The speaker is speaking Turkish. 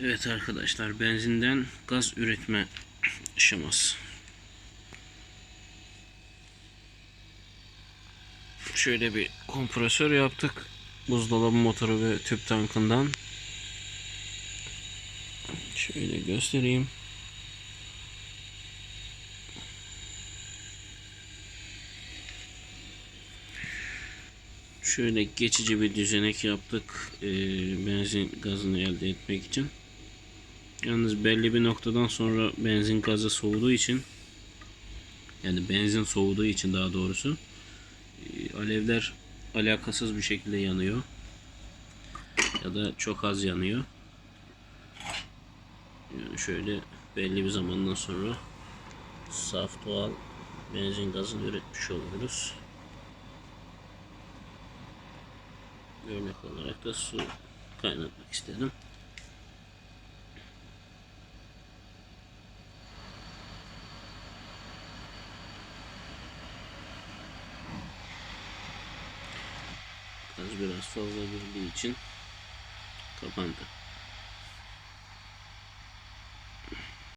Evet arkadaşlar benzinden gaz üretme aşaması. Şöyle bir kompresör yaptık. Buzdolabı motoru ve tüp tankından. Şöyle göstereyim. Şöyle geçici bir düzenek yaptık. Benzin gazını elde etmek için. Yalnız belli bir noktadan sonra benzin gazı soğuduğu için yani benzin soğuduğu için daha doğrusu e, alevler alakasız bir şekilde yanıyor. Ya da çok az yanıyor. Yani şöyle belli bir zamandan sonra saf doğal benzin gazını üretmiş oluyoruz. Örnek olarak da su kaynatmak istedim. Biraz fazla girdiği için kapandı.